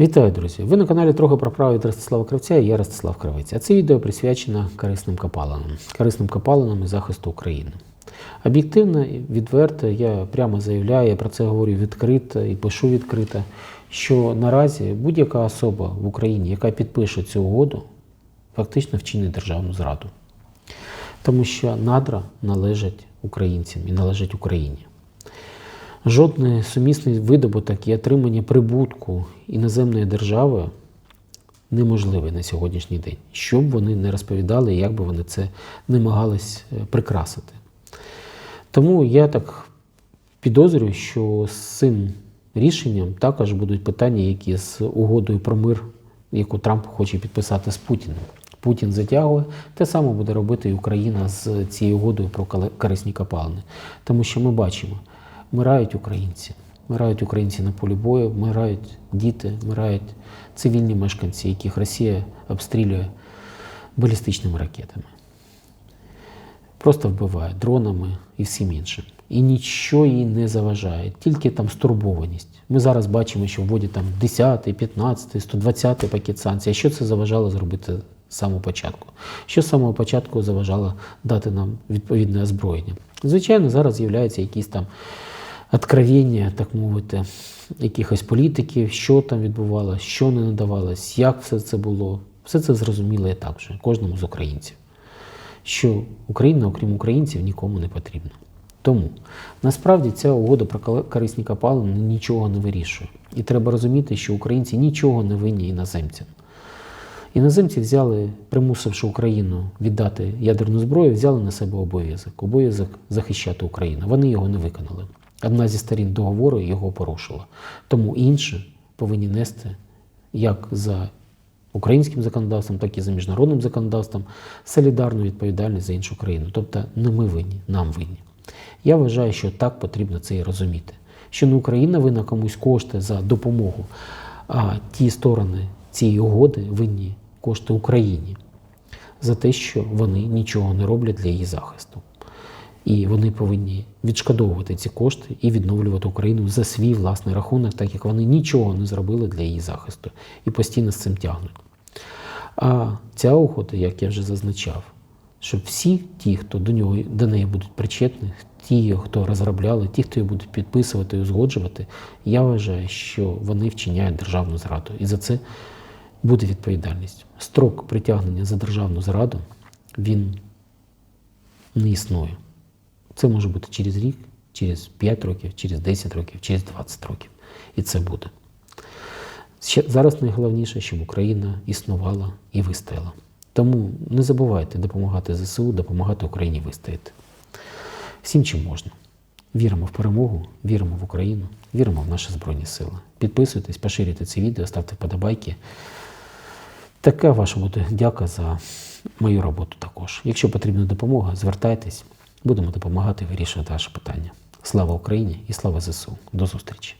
Вітаю, друзі! Ви на каналі трохи про право від Ростислава Кравця і я Ростислав Кравець. А це відео присвячено корисним копалинам, корисним копалинам і захисту України. Об'єктивно і відверто я прямо заявляю, я про це говорю відкрито і пишу відкрито, що наразі будь-яка особа в Україні, яка підпише цю угоду, фактично вчинить державну зраду. Тому що надра належать українцям і належать Україні. Жодний сумісний видобуток і отримання прибутку іноземної держави неможливий на сьогоднішній день, що б вони не розповідали, як би вони це намагались е, прикрасити. Тому я так підозрюю, що з цим рішенням також будуть питання, які з угодою про мир, яку Трамп хоче підписати з Путіним. Путін затягує, те саме буде робити і Україна з цією угодою про корисні копалини. Тому що ми бачимо, вмирають українці, вмирають українці на полі бою, вмирають діти, вмирають цивільні мешканці, яких Росія обстрілює балістичними ракетами просто вбиває дронами і всім іншим. І нічого їй не заважає, тільки там стурбованість. Ми зараз бачимо, що вводять там 10, 15, 120 пакет санкцій. А що це заважало зробити з самого початку? Що з самого початку заважало дати нам відповідне озброєння? Звичайно, зараз з'являються якісь там откровення, так мовити, якихось політиків, що там відбувалося, що не надавалось, як все це було. Все це зрозуміло і так вже, кожному з українців що Україна, окрім українців, нікому не потрібна. Тому насправді ця угода про корисні копалини нічого не вирішує. І треба розуміти, що українці нічого не винні іноземцям. Іноземці взяли, примусивши Україну віддати ядерну зброю, взяли на себе обов'язок. Обов'язок захищати Україну. Вони його не виконали. Одна зі сторін договору його порушила. Тому інші повинні нести як за українським законодавством, так і за міжнародним законодавством солідарну відповідальність за іншу країну. Тобто не ми винні, нам винні. Я вважаю, що так потрібно це і розуміти. Що не Україна винна комусь кошти за допомогу, а ті сторони цієї угоди винні кошти Україні за те, що вони нічого не роблять для її захисту. І вони повинні відшкодовувати ці кошти і відновлювати Україну за свій власний рахунок, так як вони нічого не зробили для її захисту і постійно з цим тягнуть. А ця угода, як я вже зазначав, що всі ті, хто до нього до неї будуть причетні, ті, хто розробляли, ті, хто її будуть підписувати і узгоджувати, я вважаю, що вони вчиняють державну зраду. І за це буде відповідальність. Строк притягнення за державну зраду він не існує. Це може бути через рік, через 5 років, через 10 років, через 20 років. І це буде. Ще зараз найголовніше, щоб Україна існувала і вистояла. Тому не забувайте допомагати ЗСУ, допомагати Україні вистояти. Всім чим можна. Віримо в перемогу, віримо в Україну, віримо в наші Збройні Сили. Підписуйтесь, поширюйте це відео, ставте вподобайки. Така ваша буде дяка за мою роботу також. Якщо потрібна допомога, звертайтесь, будемо допомагати вирішувати ваше питання. Слава Україні і слава ЗСУ. До зустрічі!